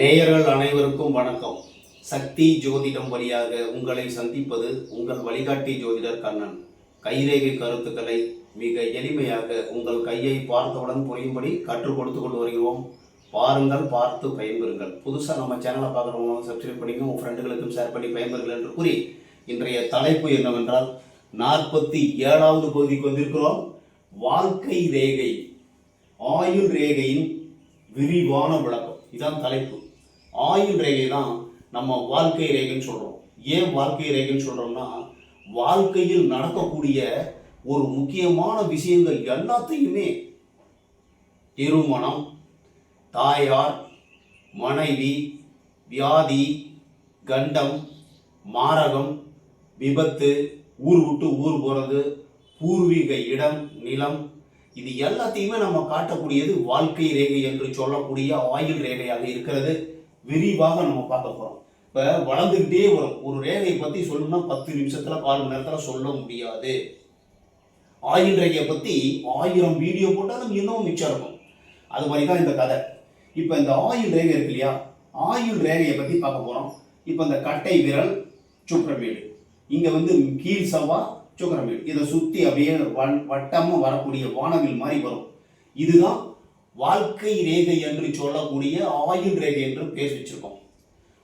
நேயர்கள் அனைவருக்கும் வணக்கம். சக்தி ஜோதிடம் வழியாக உங்களை சந்திப்பது உங்கள் வழிகாட்டி ஜோதிடர் கண்ணன். கைரேகை கருத்துக்களை மிக எளிமையாக உங்கள் கையை பார்த்தவுடன் புரியும்படி கற்றுக் கொடுத்து கொண்டு வருகிறோம். பாருங்கள் பார்த்து பயன்பெறுங்கள். புதுசாக நம்ம சேனலை பார்க்குறவங்க சப்ஸ்கிரைப் பண்ணிங்க உங்கள் ஃப்ரெண்டுகளுக்கும் ஷேர் பண்ணி பயன்பெறுங்கள் என்று கூறி இன்றைய தலைப்பு என்னவென்றால் நாற்பத்தி ஏழாவது பகுதிக்கு வந்திருக்கிறோம். வாழ்க்கை ரேகை ஆயுள் ரேகையின் விரிவான விளக்கம். இதான் தலைப்பு. ஆயுள் ரேகை தான் நம்ம வாழ்க்கை ரேகைன்னு சொல்கிறோம் ஏன் வாழ்க்கை ரேகைன்னு சொல்கிறோம்னா வாழ்க்கையில் நடக்கக்கூடிய ஒரு முக்கியமான விஷயங்கள் எல்லாத்தையுமே திருமணம் தாயார் மனைவி வியாதி கண்டம் மாரகம் விபத்து ஊர் விட்டு ஊர் போகிறது பூர்வீக இடம் நிலம் இது எல்லாத்தையுமே நம்ம காட்டக்கூடியது வாழ்க்கை ரேகை என்று சொல்லக்கூடிய ஆயுள் ரேகையாக இருக்கிறது. விரிவாக நம்ம பார்க்க போகிறோம் இப்போ வளர்ந்துக்கிட்டே வரும். ஒரு ரேகையை பற்றி சொல்லணும்னா பத்து நிமிஷத்தில் கால் மணி நேரத்தில் சொல்ல முடியாது. ஆயுள் ரேகையை பற்றி ஆயிரம் வீடியோ போட்டாலும் இன்னும் மிச்சம் இருக்கும். அது மாதிரி தான் இந்த கதை. இப்போ இந்த ஆயுள் ரேகை இருக்கு இல்லையா? ஆயுள் ரேகையை பற்றி பார்க்க போகிறோம் இப்போ இந்த கட்டை விரல் சுக்கரமேடு இங்கே வந்து கீழ் சவா சுக்கரமேடு. இதை சுற்றி அப்படியே வட்டமாக வரக்கூடிய வானவில் மாதிரி வரும். இதுதான் வாழ்க்கை ரேகை என்று சொல்லக்கூடிய ஆயுள் ரேகை என்று பேர் வச்சிருக்கோம்.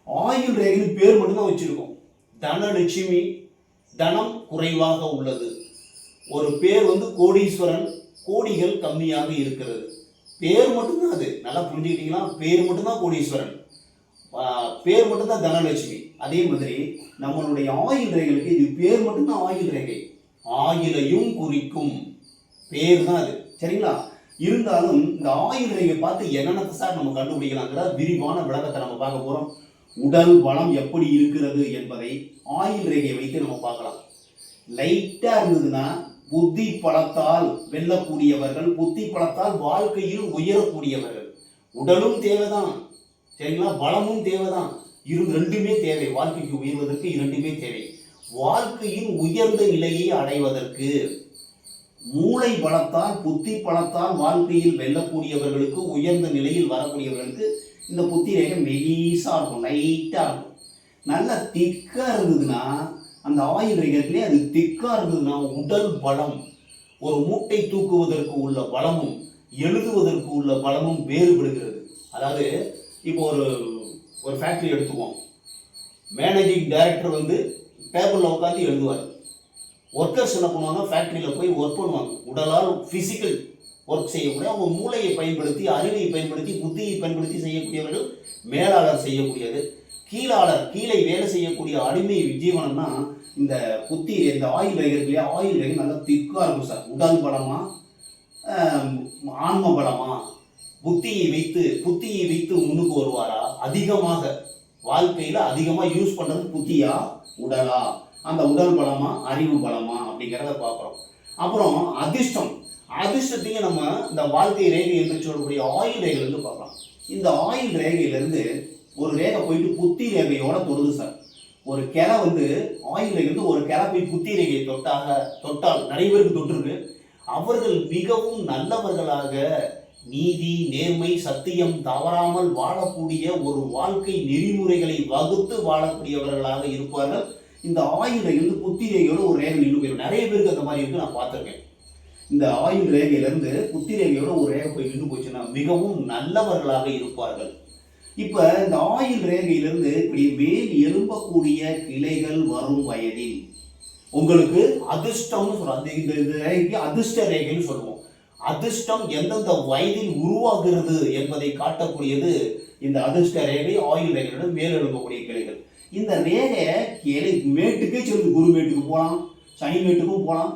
ஆயுள் ரேகைன்னு பேர் மட்டும்தான் வச்சிருக்கோம். தனலட்சுமி தனம் குறைவாக உள்ளது. ஒரு பேர் வந்து கோடீஸ்வரன் கோடிகள் கம்மியாக இருக்கிறது. பேர் மட்டும்தான் அது. நல்லா புரிஞ்சுக்கிட்டீங்களா? பேர் மட்டும்தான் கோடீஸ்வரன். பேர் மட்டும்தான் தனலட்சுமி. அதே மாதிரி நம்மளுடைய ஆயுள் ரேகைகளுக்கு இது பேர் மட்டும்தான் ஆயுள் ரேகை. ஆயுளையும் குறிக்கும். பேர் தான் அது. சரிங்களா? இருந்தாலும் இந்த ஆயுள் நிலையை பார்த்து என்னென்ன சார் நம்ம கண்டுபிடிக்கலாங்கிற விரிவான விளக்கத்தை நம்ம பார்க்க போகிறோம் உடல் பலம் எப்படி இருக்கிறது என்பதை ஆயுள் ரேகையை வைத்து நம்ம பார்க்கலாம். லைட்டாக இருந்ததுன்னா புத்தி பலத்தால் வெல்லக்கூடியவர்கள் புத்தி பலத்தால் வாழ்க்கையில் உயரக்கூடியவர்கள். உடலும் தேவைதான். சரிங்களா? பலமும் தேவைதான். இரு ரெண்டுமே தேவை. வாழ்க்கைக்கு உயர்வதற்கு இரண்டுமே தேவை. வாழ்க்கையின் உயர்ந்த நிலையை அடைவதற்கு மூளை பலத்தால் புத்தி பலத்தால் வாழ்க்கையில் வெல்லக்கூடியவர்களுக்கு உயர்ந்த நிலையில் வரக்கூடியவர்களுக்கு இந்த புத்தி ரேகை மெலீஸாக இருக்கும் லைட்டாக இருக்கும். நல்லா திக்காக இருந்ததுன்னா அந்த ஆயுள் ரேகத்திலே அது திக்காக இருந்ததுன்னா உடல் பலம் ஒரு மூட்டை தூக்குவதற்கு உள்ள பலமும் எழுதுவதற்கு உள்ள பலமும் வேறுபடுகிறது. அதாவது இப்போ ஒரு ஒரு ஃபேக்ட்ரி எடுத்துக்குவோம். மேனேஜிங் டைரக்டர் வந்து டேபிளில் உட்காந்து எழுதுவார். ஒர்க்கர்ஸ் என்ன பண்ணுவாங்க? ஃபேக்ட்ரியில் போய் ஒர்க் பண்ணுவாங்க. உடலால் ஃபிசிக்கல் ஒர்க் செய்யக்கூடிய அவங்க மூளையை பயன்படுத்தி அறிவை பயன்படுத்தி புத்தியை பயன்படுத்தி செய்யக்கூடியவர்கள் மேலாளர் செய்யக்கூடியது. கீழாளர் கீழே வேலை செய்யக்கூடிய அடிமை விஜீவனம்னா இந்த புத்தி இந்த ஆயில் ரேகை இல்லையா? ஆயில் ரேகை நல்லா திக்காக இருக்கும் சார். உடல் பலமா? ஆன்ம பலமா? புத்தியை வைத்து புத்தியை வைத்து முன்னுக்கு வருவாரா? அதிகமாக. வாழ்க்கையில் அதிகமாக யூஸ் பண்ணுறது புத்தியா? உடலா? அந்த உடல் பலமா அறிவு பலமா அப்படிங்கிறத பார்க்குறோம். அப்புறம் அதிர்ஷ்டம். அதிர்ஷ்டத்தையும் நம்ம இந்த வாழ்க்கை ரேகை என்று சொல்லக்கூடிய ஆயுள் ரேகையிலிருந்து பார்க்கலாம். இந்த ஆயில் ரேகையிலிருந்து ஒரு ரேகை போயிட்டு புத்தி ரேகையோட தொடுது சார். ஒரு கிளை வந்து ஆயுள் ரேகையிலிருந்து ஒரு கிளை போய் புத்தி ரேகையை தொட்டாக தொட்டால் நிறைய பேருக்கு தொற்றுருக்கு அவர்கள் மிகவும் நல்லவர்களாக நீதி நேர்மை சத்தியம் தவறாமல் வாழக்கூடிய ஒரு வாழ்க்கை நெறிமுறைகளை வகுத்து வாழக்கூடியவர்களாக இருப்பார்கள். இந்த ஆயுள் ரேகையிலிருந்து புத்தி ரேகையோட ஒரு ரேகை நின்று போயிடும் நிறைய பேருக்கு அந்த மாதிரி இருக்கு நான் பார்த்துருக்கேன். இந்த ஆயுள் ரேகையிலேருந்து புத்தி ரேகையோட ஒரு ரேகை போய் நின்று போச்சுன்னா மிகவும் நல்லவர்களாக இருப்பார்கள். இப்போ இந்த ஆயுள் ரேகையிலிருந்து இப்படி மேல் எழும்பக்கூடிய கிளைகள் வரும் வயதில். உங்களுக்கு அதிர்ஷ்டம்னு சொல்றோம். அந்த இந்த இந்த ரேகைக்கு அதிர்ஷ்ட ரேகைன்னு சொல்லுவோம். அதிர்ஷ்டம் எந்தெந்த வயதில் உருவாகிறது என்பதை காட்டக்கூடியது இந்த அதிர்ஷ்ட ரேகை ஆயுள் ரேகையோட மேல் எழும்பக்கூடிய கிளைகள். இந்த ரேகையை கிளை மேட்டுக்கே சென்று குரு மேட்டுக்கு போகலாம் சனி மேட்டுக்கும் போகலாம்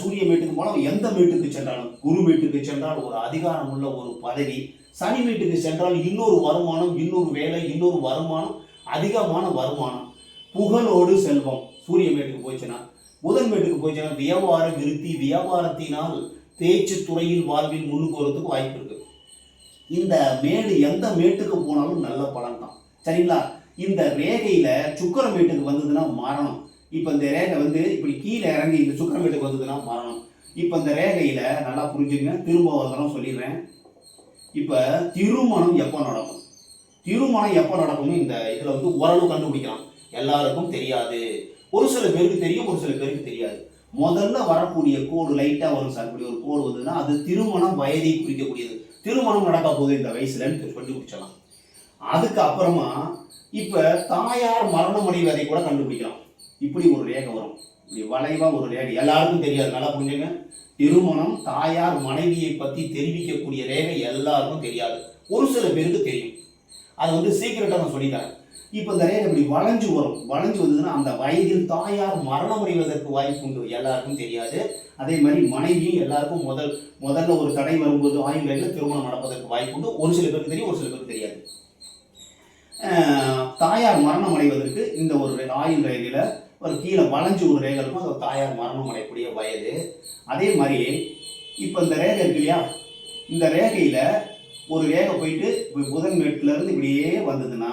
சூரிய மேட்டுக்கு போகலாம் எந்த மேட்டுக்கு சென்றாலும். குரு மேட்டுக்கு சென்றால் ஒரு அதிகாரம் உள்ள ஒரு பதவி. சனி வீட்டுக்கு சென்றால் இன்னொரு வருமானம் இன்னொரு வேலை இன்னொரு வருமானம் அதிகமான வருமானம். புகழோடு செல்வம். சூரிய மேட்டுக்கு போச்சுன்னா புதன் மேட்டுக்கு போச்சுன்னா வியாபார விருத்தி வியாபாரத்தினால் பேச்சு துறையில் வாழ்வில் முன்னுக்கு வாய்ப்பு இருக்கு. இந்த மேடு எந்த மேட்டுக்கு போனாலும் நல்ல பலன் தான் சரிங்களா? இந்த ரேகையில் சுக்கரம் வீட்டுக்கு வந்ததுன்னா மரணம். இப்போ இந்த ரேகை வந்து இப்படி கீழே இறங்கி இந்த சுக்கரம் வீட்டுக்கு வந்ததுன்னா மரணம். இப்போ இந்த ரேகையில் நல்லா புரிஞ்சுங்க திரும்ப ஒரு தரம் சொல்லிடுறேன். இப்போ திருமணம் எப்போ நடக்கும்? திருமணம் எப்போ நடக்கும்னு இந்த இதில் வந்து ஓரளவு கண்டுபிடிக்கலாம். எல்லாருக்கும் தெரியாது. ஒரு சில பேருக்கு தெரியும் ஒரு சில பேருக்கு தெரியாது. முதல்ல வரக்கூடிய கோடு லைட்டாக வரும் சார். இப்படி ஒரு கோடு வந்ததுன்னா அது திருமணம் வயதை குறிக்கக்கூடியது. திருமணம் நடக்க போகுது இந்த வயசுலன்னு கண்டுபிடிச்சலாம் அதுக்கப்புறமா இப்போ தாயார் மரணம் அடைவதை கூட கண்டுபிடிக்கலாம். இப்படி ஒரு ரேகை வரும். இப்படி வளைவாக ஒரு ரேகை. எல்லாருக்கும் தெரியாது. நல்லா புரிஞ்சுங்க. திருமணம் தாயார் மனைவியை பற்றி தெரிவிக்கக்கூடிய ரேகை எல்லாருக்கும் தெரியாது. ஒரு சில பேருக்கு தெரியும். அது வந்து சீக்கிரட்டாக நான் சொல்லிட்டேன் இப்போ இந்த ரேகை இப்படி வளைஞ்சு வரும். வளைஞ்சு வந்ததுன்னா அந்த வயதில் தாயார் மரணம் அடைவதற்கு வாய்ப்பு உண்டு. எல்லாருக்கும் தெரியாது. அதே மாதிரி மனைவியும் எல்லாருக்கும் முதல் முதல்ல ஒரு தடை வரும்போது ஆயுள் ரேகையில் திருமணம் நடப்பதற்கு வாய்ப்பு உண்டு. ஒரு சில பேருக்கு தெரியும் ஒரு சில பேருக்கு தெரியாது. தாயார் மரணம் அடைவதற்கு இந்த ஒரு ஆயுள் ரேகையில் ஒரு கீழே வளைஞ்சு ஒரு ரேகை இருக்கும். அது தாயார் மரணம் அடையக்கூடிய வயது. அதே மாதிரி இப்போ இந்த ரேகை இருக்கு இல்லையா? இந்த ரேகையில் ஒரு ரேகை போயிட்டு புதன் மேட்டுல இருந்து இப்படியே வந்ததுன்னா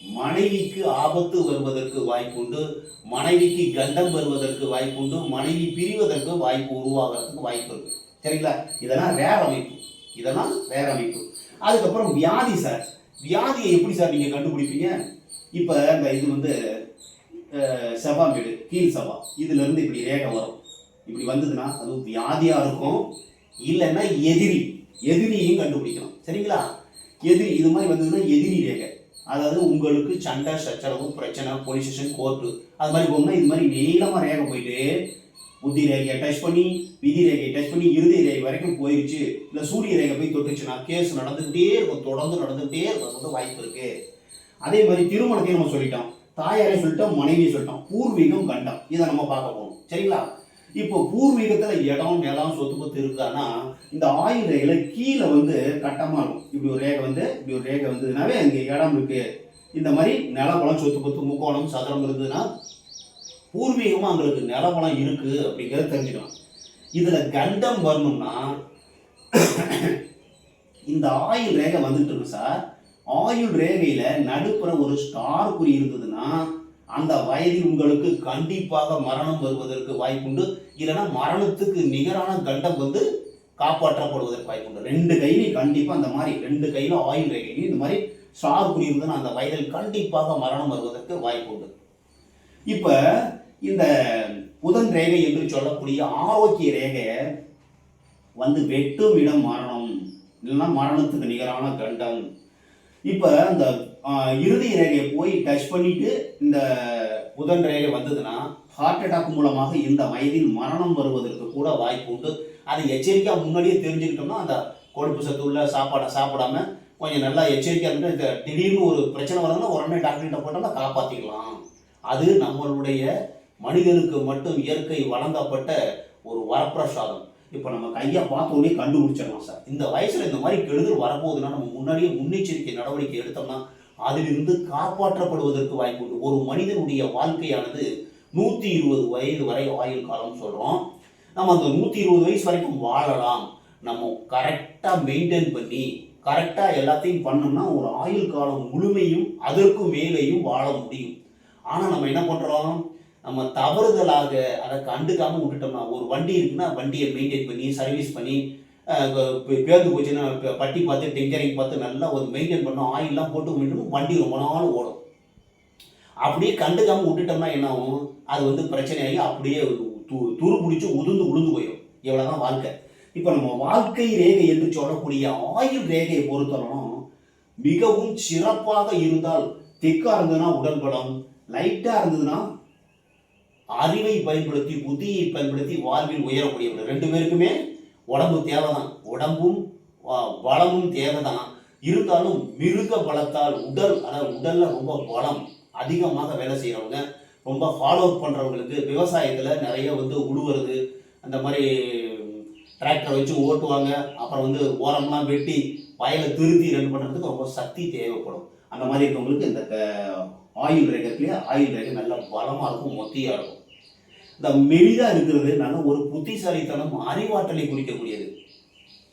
மனைவிக்கு ஆபத்து வருவதற்கு வாய்ப்புண்டு மனைவிக்கு கண்டம் வருவதற்கு வாய்ப்புண்டு மனைவி பிரிவதற்கு வாய்ப்பு உருவாகிறதுக்கு வாய்ப்பு இருக்கு. சரிங்களா? இதெல்லாம் வேற அமைப்பு. இதெல்லாம் வேற அமைப்பு. அதுக்கப்புறம் வியாதி சார். வியாதியை எப்படி சார் நீங்கள் கண்டுபிடிப்பீங்க? இப்போ இந்த இது வந்து செவ்வா மேடு கீழ் செவ்வா இதுலேருந்து இப்படி ரேகை வரும். இப்படி வந்ததுன்னா அது வியாதியாக இருக்கும். இல்லைன்னா எதிரி. எதிரியையும் கண்டுபிடிக்கணும். சரிங்களா? எதிரி இது மாதிரி வந்ததுன்னா எதிரி ரேகை. அதாவது உங்களுக்கு சண்டை சச்சரவு பிரச்சனை போலீஸ் ஸ்டேஷன் கோர்ட்டு அது மாதிரி போகணும்னா இது மாதிரி நீளமாக ரேகை போயிட்டு புத்தி ரேகையை டச் பண்ணி விதி ரேகையை டச் பண்ணி இறுதி ரேகை வரைக்கும் போயிடுச்சு இல்லை சூரிய ரேகை போய் தொட்டுச்சுன்னா கேஸ் நடந்துகிட்டே இருக்கும். தொடர்ந்து நடந்துகிட்டே இருக்கிறது வாய்ப்பு இருக்கு. அதே மாதிரி திருமணத்தையும் நம்ம சொல்லிட்டோம். தாயாரே சொல்லிட்டோம் மனைவியை சொல்லிட்டோம். பூர்வீகம் கண்டம். இதை நம்ம பார்க்க போகணும் சரிங்களா? இப்போ பூர்வீகத்தில் இடம் நிலம் சொத்து பத்து இருக்குதான்னா இந்த ஆயுள் ரேகையில் கீழே வந்து கட்டமாக இருக்கும். இப்படி ஒரு ரேகை வந்து இப்படி ஒரு ரேகை வந்ததுனாவே இங்கே இடம் இருக்குது இந்த மாதிரி நிலப்பழம் சொத்து பத்து முக்கோணம் சதுரம் இருந்ததுன்னா பூர்வீகமாக அவங்களுக்கு நிலப்பழம் இருக்குது அப்படிங்கிறத தெரிஞ்சுக்கலாம் இதில் கண்டம் வரணும்னா இந்த ஆயுள் ரேகை வந்துட்டு இருக்கு சார். ஆயுள் ரேகையில் நடுப்புற ஒரு ஸ்டார் குறி இருந்ததுன்னா அந்த வயதில் உங்களுக்கு கண்டிப்பாக மரணம் வருவதற்கு வாய்ப்புண்டு. இல்லைன்னா மரணத்துக்கு நிகரான கண்டம் வந்து காப்பாற்றப்படுவதற்கு வாய்ப்புண்டு. ரெண்டு கையிலையும் கண்டிப்பாக அந்த மாதிரி ரெண்டு கையிலும் ஆயுள் ரேகையிலையும் இந்த மாதிரி ஸ்டார் குறி இருந்ததுன்னா அந்த வயதில் கண்டிப்பாக மரணம் வருவதற்கு வாய்ப்புண்டு. இப்போ இந்த புதன் ரேகை என்று சொல்லக்கூடிய ஆரோக்கிய ரேகையை வந்து வெட்டும் இடம் மரணம் இல்லைன்னா மரணத்துக்கு நிகரான கண்டம். இப்போ அந்த இறுதி ரேகையை போய் டச் பண்ணிட்டு இந்த புதன் ரேகை வந்ததுன்னா ஹார்ட் அட்டாக் மூலமாக இந்த வயதில் மரணம் வருவதற்கு கூட வாய்ப்பு உண்டு. அதை எச்சரிக்கையாக முன்னாடியே தெரிஞ்சுக்கிட்டோம்னா அந்த கொழுப்பு சத்து உள்ள சாப்பாடை சாப்பிடாம கொஞ்சம் நல்லா எச்சரிக்கையாக இருந்து இந்த திடீர்னு ஒரு பிரச்சனை வரதுன்னா உடனே டாக்டர்கிட்ட போட்டோம்னா காப்பாற்றிக்கலாம் அது நம்மளுடைய மனிதனுக்கு மட்டும் இயற்கை வழங்கப்பட்ட ஒரு வரப்பிரசாதம். இப்போ நம்ம கையை பார்த்தோன்னே கண்டுபிடிச்சிடலாம் சார். இந்த வயசில் இந்த மாதிரி கெடுதல் வரப்போகுதுன்னா நம்ம முன்னாடியே முன்னெச்சரிக்கை நடவடிக்கை எடுத்தோம்னா அதிலிருந்து காப்பாற்றப்படுவதற்கு வாய்ப்பு உண்டு. ஒரு மனிதனுடைய வாழ்க்கையானது நூற்றி இருபது வயது வரை ஆயுள் காலம் சொல்கிறோம் நம்ம அந்த நூற்றி இருபது வயசு வரைக்கும் வாழலாம். நம்ம கரெக்டாக மெயின்டைன் பண்ணி கரெக்டாக எல்லாத்தையும் பண்ணோம்னா ஒரு ஆயுள் காலம் முழுமையும் அதற்கு மேலேயும் வாழ முடியும். ஆனால் நம்ம என்ன பண்ணுறோம் நம்ம தவறுதலாக அதை கண்டுக்காமல் விட்டுட்டோம்னா ஒரு வண்டி இருக்குன்னா வண்டியை மெயின்டைன் பண்ணி சர்வீஸ் பண்ணி பேருந்து போச்சுன்னா பட்டி பார்த்து டெங்கரிங் பார்த்து நல்லா ஒரு மெயின்டைன் பண்ணோம் ஆயிலெலாம் போட்டு மெயின்டைன் வண்டி ரொம்ப நாள் ஓடும். அப்படியே கண்டுக்காமல் விட்டுட்டோம்னா என்ன ஆகும்? அது வந்து பிரச்சனையாகி அப்படியே து துரு பிடிச்சி உதுந்து உளுந்து போயிடும். இவ்வளோதான் வாழ்க்கை. இப்போ நம்ம வாழ்க்கை ரேகை என்று சொல்லக்கூடிய ஆயுள் ரேகையை பொறுத்தவரைக்கும் மிகவும் சிறப்பாக இருந்தால் திக்காக இருந்ததுன்னா உடல்பலம் லைட்டாக இருந்ததுன்னா அறிவை பயன்படுத்தி புத்தியை பயன்படுத்தி வாழ்வில் உயரக்கூடியவர்கள். ரெண்டு பேருக்குமே உடம்பு தேவைதான். உடம்பும் ஆ, பலமும் தேவைதான். இருந்தாலும் மிருக பலத்தால் உடல் அதாவது உடலில் ரொம்ப பலம் அதிகமாக வேலை செய்கிறவங்க ரொம்ப ஃபாலோ அப் பண்ணுறவங்களுக்கு விவசாயத்தில் நிறைய வந்து உழுவுறது அந்த மாதிரி டிராக்டர் வச்சு ஓட்டுவாங்க. அப்புறம் வந்து ஓரம்லாம் வெட்டி வயலை திருத்தி ரன் பண்ணுறதுக்கு ரொம்ப சக்தி தேவைப்படும். அந்த மாதிரி இருக்கவங்களுக்கு இந்த க- ஆயுள் ரேகத்துலேயே ஆயுள் ரேகை நல்லா பலமாக இருக்கும் மொத்தியாக இருக்கும். இந்த மெலிதாக இருக்கிறது நல்ல ஒரு புத்திசாலித்தனம் அறிவாற்றலை குறிக்கக்கூடியது.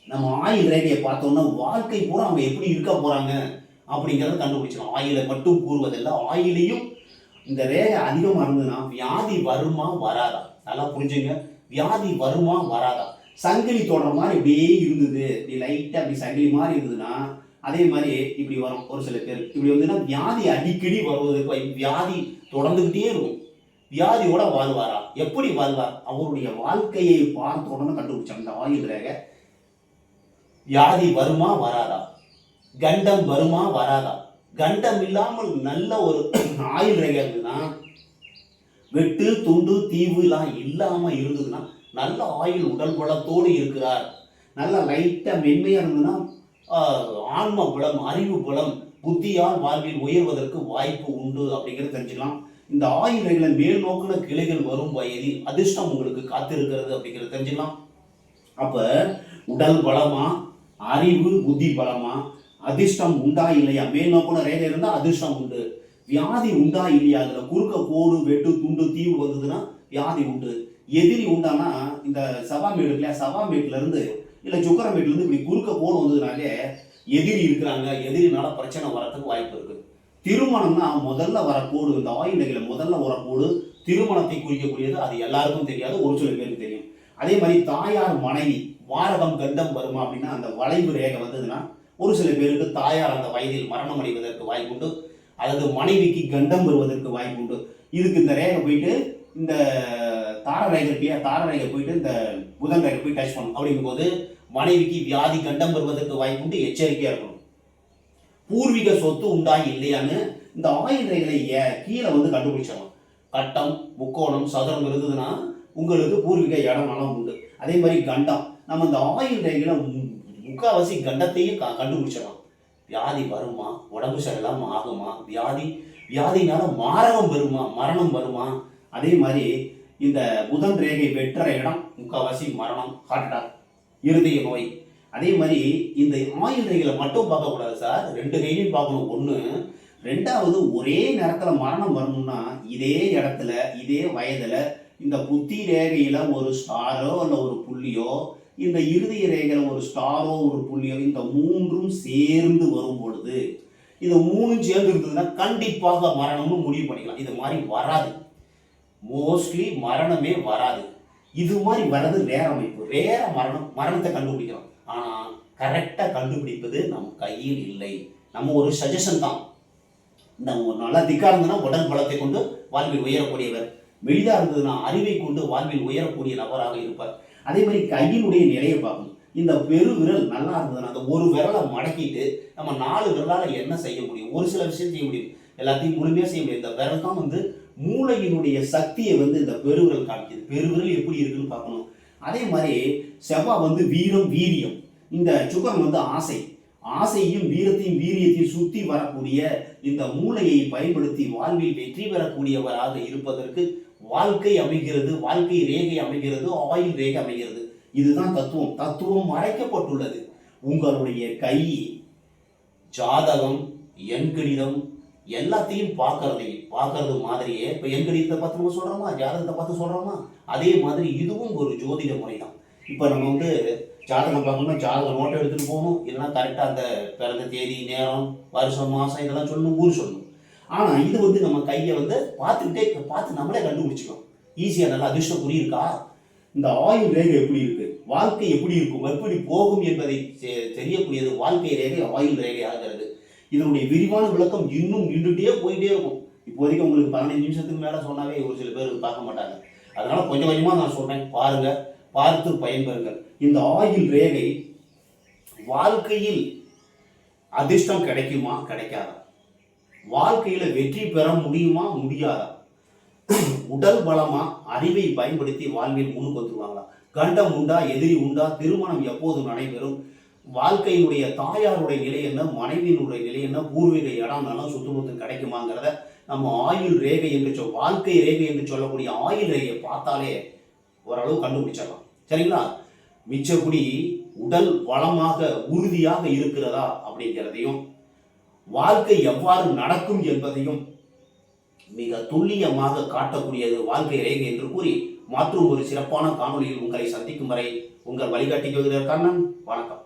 நம்ம ஆயுள் ரேகையை பார்த்தோம்னா வாழ்க்கை பூரா அவங்க எப்படி இருக்க போகிறாங்க அப்படிங்கிறத கண்டுபிடிச்சிடும் ஆயிலை மட்டும் கூறுவதில்லை ஆயிலையும் இந்த ரேகை அதிகமாக இருந்ததுன்னா வியாதி வருமா வராதா? நல்லா புரிஞ்சுங்க. வியாதி வருமா வராதா? சங்கிலி தொடர மாதிரி இப்படியே இருந்தது. இப்படி லைட்டாக அப்படி சங்கிலி மாதிரி இருந்ததுன்னா அதே மாதிரி இப்படி வரும் ஒரு சில பேர். இப்படி வந்துன்னா வியாதி அடிக்கடி வருவதற்கு வியாதி தொடர்ந்துக்கிட்டே இருக்கும். வியாதியோட வாழ்வாரா? எப்படி வாழ்வார்? அவருடைய வாழ்க்கையை பார்த்த உடனே கண்டுபிடிச்சாங்க. இந்த ஆயுள் வியாதி வருமா வராதா? கண்டம் வருமா வராதா? கண்டம் இல்லாமல் நல்ல ஒரு ஆயுள் ரேகைன்னா இருந்ததுன்னா வெட்டு துண்டு தீவு எல்லாம் இருந்ததுன்னா நல்ல ஆயுள் உடல் பலத்தோடு இருக்கிறார். நல்ல லைட்டாக மென்மையாக இருந்ததுன்னா ஆன்ம பலம் அறிவு பலம் புத்தியால் வாழ்வில் உயர்வதற்கு வாய்ப்பு உண்டு அப்படிங்கிறத தெரிஞ்சுக்கலாம். இந்த ஆயுள் ரேகையில மேல் நோக்கின கிளைகள் வரும் வயதில் அதிர்ஷ்டம் உங்களுக்கு காத்திருக்கிறது அப்படிங்கிறத தெரிஞ்சுக்கலாம். அப்ப உடல் பலமா அறிவு புத்தி பலமா? அதிர்ஷ்டம் உண்டா இல்லையா? மேல் நோக்கின ரேகை இருந்தால் அதிர்ஷ்டம் உண்டு. வியாதி உண்டா இல்லையா? அதுல குறுக்க கோடு வெட்டு துண்டு தீவு வந்ததுன்னா வியாதி உண்டு. எதிரி உண்டானா இந்த சவாமேடு இல்லையா சவாமேட்ல இருந்து இல்லை சுக்கரமேட்ல வந்து இப்படி குறுக்க போன் வந்ததுனாலே எதிரி இருக்கிறாங்க எதிரினால பிரச்சனை வரத்துக்கு வாய்ப்பு இருக்கு. திருமணம்னா முதல்ல வர கோடு இந்த ஆயுடைகளை முதல்ல வர கோடு திருமணத்தை குறிக்கக்கூடியது அது எல்லாருக்கும் தெரியாது ஒரு சில பேருக்கு தெரியும். அதே மாதிரி தாயார் மனைவி வாரகம் கண்டம் வருமா அப்படின்னா அந்த வளைவு ரேகை வந்ததுன்னா ஒரு சில பேருக்கு தாயார் அந்த வயதில் மரணம் அடைவதற்கு வாய்ப்புண்டு. அல்லது மனைவிக்கு கண்டம் வருவதற்கு வாய்ப்புண்டு. இதுக்கு இந்த ரேகை போயிட்டு இந்த தார ரேகை தார ரேகை போயிட்டு இந்த புதன் ரேகை போய் டச் பண்ணும். அப்படிங்கும்போது மனைவிக்கு வியாதி கண்டம் வருவதற்கு வாய்ப்புண்டு எச்சரிக்கையாக இருக்கணும். பூர்வீக சொத்து உண்டா இல்லையான்னு இந்த ஆயுள் ரேகைகளை கீழே வந்து கண்டுபிடிச்சிடலாம் கட்டம் முக்கோணம் சதுரம் இருந்ததுன்னா உங்களுக்கு பூர்வீக இடம் நலம் உண்டு. அதே மாதிரி கண்டம். நம்ம இந்த ஆயுள் ரேகையில முக்காவாசி கண்டத்தையும் க- கண்டுபிடிச்சிடலாம். வியாதி வருமா? உடம்பு சரியெல்லாம் ஆகுமா? வியாதி வியாதினால மாரகம் வருமா? மரணம் வருமா? அதே மாதிரி இந்த புதன் ரேகை வெட்டுற இடம் முக்காவாசி மரணம் ஹார்ட் அட்டாக் இருதய நோய். அதே மாதிரி இந்த ஆயுள் மட்டும் பார்க்கக்கூடாது சார். ரெண்டு கையிலையும் பார்க்கணும். ஒன்று ரெண்டாவது ஒரே நேரத்தில் மரணம் வரணும்னா இதே இடத்துல இதே வயதில் இந்த புத்தி ரேகையில் ஒரு ஸ்டாரோ இல்லை ஒரு புள்ளியோ இந்த இருதய ரேகையில் ஒரு ஸ்டாரோ ஒரு புள்ளியோ இந்த மூன்றும் சேர்ந்து வரும் பொழுது இது மூணும் சேர்ந்து இருந்ததுன்னா கண்டிப்பாக மரணம்னு முடிவு பண்ணிக்கலாம். இது மாதிரி வராது. மோஸ்ட்லி மரணமே வராது. இது மாதிரி வர்றது ரேர அமைப்பு. ரேர மரணம் மரணத்தை கண்டுபிடிக்கிறோம். ஆனால் கரெக்டாக கண்டுபிடிப்பது நம் கையில் இல்லை. நம்ம ஒரு சஜஷன் தான். நம்ம நல்லா திக்கா இருந்ததுன்னா உடல் பலத்தை கொண்டு வாழ்வில் உயரக்கூடியவர். மெலிதாக இருந்ததுன்னா அறிவை கொண்டு வாழ்வில் உயரக்கூடிய நபராக இருப்பார். அதே மாதிரி கையினுடைய நிலையை பார்க்கணும். இந்த பெரு விரல் நல்லா இருந்ததுன்னா அந்த ஒரு விரலை மடக்கிட்டு நம்ம நாலு விரலால் என்ன செய்ய முடியும்? ஒரு சில விஷயம் செய்ய முடியும். எல்லாத்தையும் முழுமையாக செய்ய முடியும். இந்த விரல் தான் வந்து மூளையினுடைய சக்தியை வந்து இந்த பெருவிரல் காமிக்குது. பெருவிரல் எப்படி இருக்குன்னு பார்க்கணும். அதே மாதிரி செவ்வாய் வந்து வீரம் வீரியம். இந்த சுகர் வந்து ஆசை. ஆசையும் வீரத்தையும் வீரியத்தையும் சுத்தி வரக்கூடிய இந்த மூளையை பயன்படுத்தி வாழ்வில் வெற்றி பெறக்கூடியவராக இருப்பதற்கு வாழ்க்கை அமைகிறது வாழ்க்கை ரேகை அமைகிறது ஆயுள் ரேகை அமைகிறது. இதுதான் தத்துவம். தத்துவம் மறைக்கப்பட்டுள்ளது. உங்களுடைய கை ஜாதகம் எண்கணிதம் எல்லாத்தையும் பார்க்கறது பார்க்கறது மாதிரியே இப்போ எண்கணிதத்தை பார்த்து நம்ம சொல்கிறோமா ஜாதகத்தை பார்த்து சொல்கிறோமா அதே மாதிரி இதுவும் ஒரு ஜோதிட முறை தான். இப்போ நம்ம வந்து ஜாதகம் பார்க்கணும்னா ஜாதக நோட்டை எடுத்துகிட்டு போகணும். இல்லைன்னா கரெக்டாக அந்த பிறந்த தேதி நேரம் வருஷம் மாதம் இதெல்லாம் சொல்லணும் ஊர் சொல்லணும். ஆனால் இது வந்து நம்ம கையை வந்து பார்த்துக்கிட்டே பார்த்து நம்மளே கண்டுபிடிச்சிக்கலாம் ஈஸியாக நல்லா அதிர்ஷ்டம் புரியிருக்கா இந்த ஆயுள் ரேகை எப்படி இருக்கு? வாழ்க்கை எப்படி இருக்கும்? எப்படி போகும் என்பதை தெரியக்கூடியது வாழ்க்கை ரேகை ஆயுள் ரேகை ஆகிறது. இதனுடைய விரிவான விளக்கம் இன்னும் நின்றுட்டே போயிட்டே இருக்கும். இப்போதைக்கு உங்களுக்கு பதினஞ்சு நிமிஷத்துக்கு மேலே சொன்னாவே ஒரு சில பேர் பார்க்க மாட்டாங்க. அதனால கொஞ்சம் கொஞ்சமாக நான் சொல்றேன் பாருங்க பார்த்து பயன்பெறுங்கள். இந்த ஆயில் ரேகை வாழ்க்கையில் அதிர்ஷ்டம் கிடைக்குமா? கிடைக்காதா? வாழ்க்கையில வெற்றி பெற முடியுமா? முடியாதா? உடல் பலமா? அறிவை பயன்படுத்தி வாழ்வில் முன்னுக்கு வந்துருவாங்களா? கண்டம் உண்டா? எதிரி உண்டா? திருமணம் எப்போது நடைபெறும்? வாழ்க்கையினுடைய தாயாருடைய நிலை என்ன மனைவியினுடைய நிலை என்ன பூர்வீக இடம் நலம் சுத்தமுத்து கிடைக்குமாங்கிறத நம்ம ஆயுள் ரேகை என்று சொல் வாழ்க்கை ரேகை என்று சொல்லக்கூடிய ஆயுள் ரேகையை பார்த்தாலே ஓரளவு கண்டுபிடிச்சிடலாம். சரிங்களா? மிச்சப்படி உடல் வளமாக உறுதியாக இருக்கிறதா அப்படிங்கிறதையும் வாழ்க்கை எவ்வாறு நடக்கும் என்பதையும் மிக துல்லியமாக காட்டக்கூடியது வாழ்க்கை ரேகை என்று கூறி மற்றும் ஒரு சிறப்பான காணொளியில் உங்களை சந்திக்கும் வரை உங்கள் வழிகாட்டி ஜோதிடர் கண்ணன். வணக்கம்.